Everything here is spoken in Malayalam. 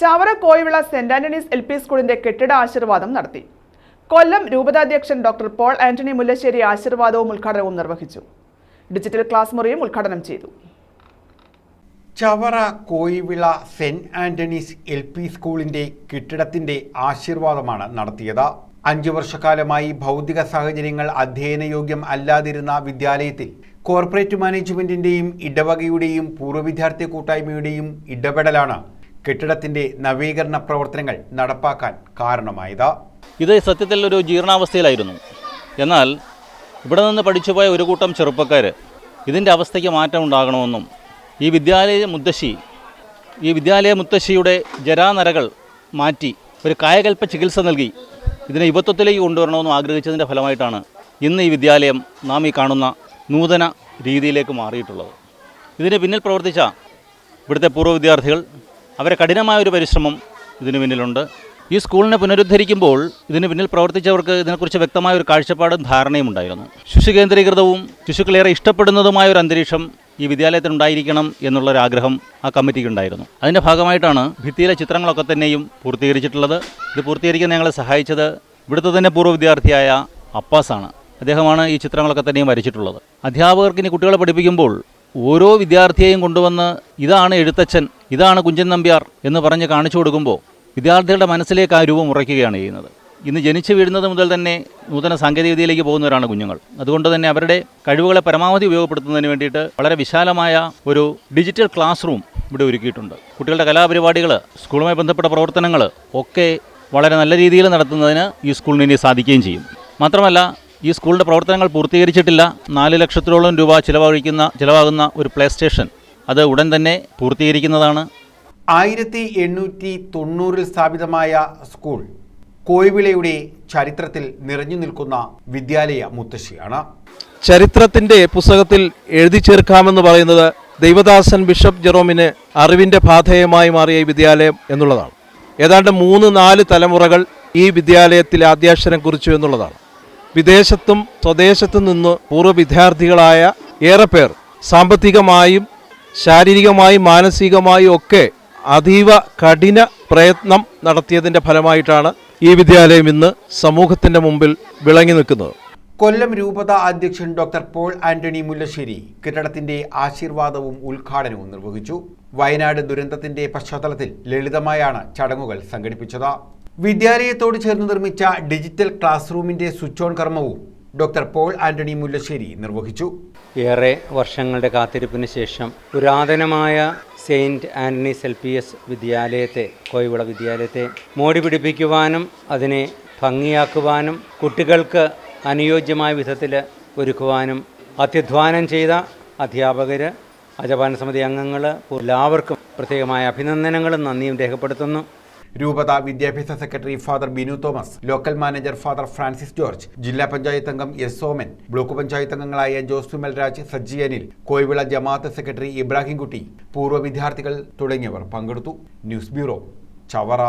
Chavara Koyivila Saint Antony's L P സ്കൂളിന്റെ കെട്ടിട ആശീർവാദം നടത്തി. കൊല്ലം രൂപതാധ്യക്ഷൻ ഡോക്ടർ പോൾ ആന്റണി മുല്ലശ്ശേരി ആശീർവാദവും ഉദ്ഘാടനവും നിർവഹിച്ചു. ഡിജിറ്റൽ ക്ലാസ് മുറിയും ഉദ്ഘാടനം ചെയ്തു. Chavara Koyivila Saint Antony's L P സ്കൂളിന്റെ കെട്ടിടത്തിന്റെ ആശീർവാദമാണ് നടത്തിയത്. അഞ്ചു വർഷക്കാലമായി ഭൗതിക സാഹചര്യങ്ങൾ അധ്യയനയോഗ്യം അല്ലാതിരുന്ന വിദ്യാലയത്തിൽ കോർപ്പറേറ്റ് മാനേജ്മെന്റിന്റെയും ഇടവകയുടെയും പൂർവ വിദ്യാർത്ഥി കൂട്ടായ്മയുടെയും ഇടപെടലാണ് കെട്ടിടത്തിന്റെ നവീകരണ പ്രവർത്തനങ്ങൾ നടപ്പാക്കാൻ കാരണമായത്. ഇത് സത്യത്തിൽ ഒരു ജീർണാവസ്ഥയിലായിരുന്നു. എന്നാൽ ഇവിടെ നിന്ന് പഠിച്ചുപോയ ഒരു കൂട്ടം ചെറുപ്പക്കാർ ഇതിന്റെ അവസ്ഥയ്ക്ക് മാറ്റം ഉണ്ടാകണമെന്നും ഈ വിദ്യാലയ മുത്തശ്ശി ഈ വിദ്യാലയ മുത്തശ്ശിയുടെ ജരാനരകൾ മാറ്റി ഒരു കായകൽപ്പ ചികിത്സ നൽകി ഇതിനെ യുവത്വത്തിലേക്ക് കൊണ്ടുവരണമെന്നും ആഗ്രഹിച്ചതിന്റെ ഫലമായിട്ടാണ് ഇന്ന് ഈ വിദ്യാലയം നാം ഈ കാണുന്ന നൂതന രീതിയിലേക്ക് മാറിയിട്ടുള്ളത്. ഇതിന് പിന്നിൽ പ്രവർത്തിച്ച ഇവിടുത്തെ പൂർവ വിദ്യാർത്ഥികൾ അവരെ കഠിനമായ ഒരു പരിശ്രമം ഇതിനു പിന്നിലുണ്ട്. ഈ സ്കൂളിനെ പുനരുദ്ധരിക്കുമ്പോൾ ഇതിന് പിന്നിൽ പ്രവർത്തിച്ചവർക്ക് ഇതിനെക്കുറിച്ച് വ്യക്തമായ ഒരു കാഴ്ചപ്പാടും ധാരണയും ഉണ്ടായിരുന്നു. ശിശു കേന്ദ്രീകൃതവും ശിശുക്കളേറെ ഇഷ്ടപ്പെടുന്നതുമായ ഒരു അന്തരീക്ഷം ഈ വിദ്യാലയത്തിൽ ഉണ്ടായിരിക്കണം എന്നുള്ളൊരാഗ്രഹം ആ കമ്മിറ്റിക്ക് ഉണ്ടായിരുന്നു അതിന്റെ ഭാഗമായിട്ടാണ് ഭിത്തിയിലെ ചിത്രങ്ങളൊക്കെ തന്നെയും പൂർത്തീകരിച്ചിട്ടുള്ളത്. ഇത് പൂർത്തീകരിക്കാൻ ഞങ്ങളെ സഹായിച്ചത് ഇവിടുത്തെ തന്നെ പൂർവ വിദ്യാർത്ഥിയായ അപ്പാസാണ്. അദ്ദേഹമാണ് ഈ ചിത്രങ്ങളൊക്കെ തന്നെയും വരച്ചിട്ടുള്ളത്. അധ്യാപകർക്ക് ഇനി കുട്ടികളെ പഠിപ്പിക്കുമ്പോൾ ഓരോ വിദ്യാർത്ഥിയെയും കൊണ്ടുവന്ന് ഇതാണ് എഴുത്തച്ഛൻ ഇതാണ് കുഞ്ചൻ നമ്പ്യാർ എന്ന് പറഞ്ഞ് കാണിച്ചു കൊടുക്കുമ്പോൾ വിദ്യാർത്ഥികളുടെ മനസ്സിലേക്ക് ആ രൂപം ഉറയ്ക്കുകയാണ് ചെയ്യുന്നത്. ഇന്ന് ജനിച്ചു വീഴുന്നത് മുതൽ തന്നെ നൂതന സാങ്കേതികവിദ്യയിലേക്ക് പോകുന്നവരാണ് കുഞ്ഞുങ്ങൾ. അതുകൊണ്ട് തന്നെ അവരുടെ കഴിവുകളെ പരമാവധി ഉപയോഗപ്പെടുത്തുന്നതിന് വേണ്ടിയിട്ട് വളരെ വിശാലമായ ഒരു ഡിജിറ്റൽ ക്ലാസ് റൂം ഇവിടെ ഒരുക്കിയിട്ടുണ്ട്. കുട്ടികളുടെ കലാപരിപാടികൾ സ്കൂളുമായി ബന്ധപ്പെട്ട പ്രവർത്തനങ്ങൾ ഒക്കെ വളരെ നല്ല രീതിയിൽ നടത്തുന്നതിന് ഈ സ്കൂളിന് ഇനി സാധിക്കുകയും ചെയ്യും. മാത്രമല്ല ഈ സ്കൂളിന്റെ പ്രവർത്തനങ്ങൾ പൂർത്തീകരിച്ചിട്ടില്ല. നാല് ലക്ഷത്തിലോളം രൂപ ചിലവഴിക്കുന്ന ചിലവാകുന്ന ഒരു പ്ലേ സ്റ്റേഷൻ അത് ഉടൻ തന്നെ പൂർത്തീകരിക്കുന്നതാണ്. ആയിരത്തി എണ്ണൂറ്റി തൊണ്ണൂറിൽ സ്ഥാപിതമായ സ്കൂൾ കോയിവിളയുടെ ചരിത്രത്തിൽ നിറഞ്ഞു നിൽക്കുന്ന വിദ്യാലയ മുത്തശ്ശിയാണ്. ചരിത്രത്തിന്റെ പുസ്തകത്തിൽ എഴുതി ചേർക്കാമെന്ന് പറയുന്നത് ദൈവദാസൻ ബിഷപ്പ് ജെറോമിന് അറിവിന്റെ പാതയമായി മാറിയ വിദ്യാലയം എന്നുള്ളതാണ്. ഏതാണ്ട് മൂന്ന് നാല് തലമുറകൾ ഈ വിദ്യാലയത്തിൽ ആദ്യാക്ഷരം കുറിച്ചു എന്നുള്ളതാണ്. വിദേശത്തും സ്വദേശത്തും നിന്ന് പൂർവ വിദ്യാർത്ഥികളായ ഏറെ പേർ സാമ്പത്തികമായും ശാരീരികമായും മാനസികമായും ഒക്കെ അതീവ കഠിന പ്രയത്നം നടത്തിയതിന്റെ ഫലമായിട്ടാണ് ഈ വിദ്യാലയം ഇന്ന് സമൂഹത്തിന്റെ മുമ്പിൽ വിളങ്ങി നിൽക്കുന്നത്. കൊല്ലം രൂപത അധ്യക്ഷൻ ഡോക്ടർ പോൾ ആന്റണി മുല്ലശ്ശേരി കെട്ടിടത്തിന്റെ ആശീർവാദവും ഉദ്ഘാടനവും നിർവഹിച്ചു. വയനാട് ദുരന്തത്തിന്റെ പശ്ചാത്തലത്തിൽ ലളിതമായാണ് ചടങ്ങുകൾ സംഘടിപ്പിച്ചത്. വിദ്യാലയത്തോട് ചേർന്ന് നിർമ്മിച്ച ഡിജിറ്റൽ ക്ലാസ് റൂമിന്റെ സ്വിച്ച് ഓൺ കർമ്മവും ഡോക്ടർ പോൾ ആന്റണി മുല്ലശ്ശേരി നിർവഹിച്ചു. ഏറെ വർഷങ്ങളുടെ കാത്തിരിപ്പിന് ശേഷം പുരാതനമായ സെയിന്റ് പി എസ് വിദ്യാലയത്തെ കോയിവിള വിദ്യാലയത്തെ മോടി പിടിപ്പിക്കുവാനും അതിനെ ഭംഗിയാക്കുവാനും കുട്ടികൾക്ക് അനുയോജ്യമായ വിധത്തിൽ ഒരുക്കുവാനും അത്യധ്വാനം ചെയ്ത അധ്യാപകർ അജപാന സമിതി അംഗങ്ങൾ എല്ലാവർക്കും പ്രത്യേകമായ അഭിനന്ദനങ്ങളും നന്ദിയും രേഖപ്പെടുത്തുന്നു. രൂപത വിദ്യാഭ്യാസ secretary father Binu Thomas local manager father Francis George ജില്ലാ പഞ്ചായത്ത് അംഗം എസ് സോമൻ ബ്ലോക്ക് പഞ്ചായത്ത് അംഗങ്ങളായ ജോസ് മെൽരാജ് സജ്ജി അനിൽ കോയിവിള ജമാഅത്ത് സെക്രട്ടറി ഇബ്രാഹിംകുട്ടി പൂർവ വിദ്യാർത്ഥികൾ തുടങ്ങിയവർ പങ്കെടുത്തു. News bureau Chavara.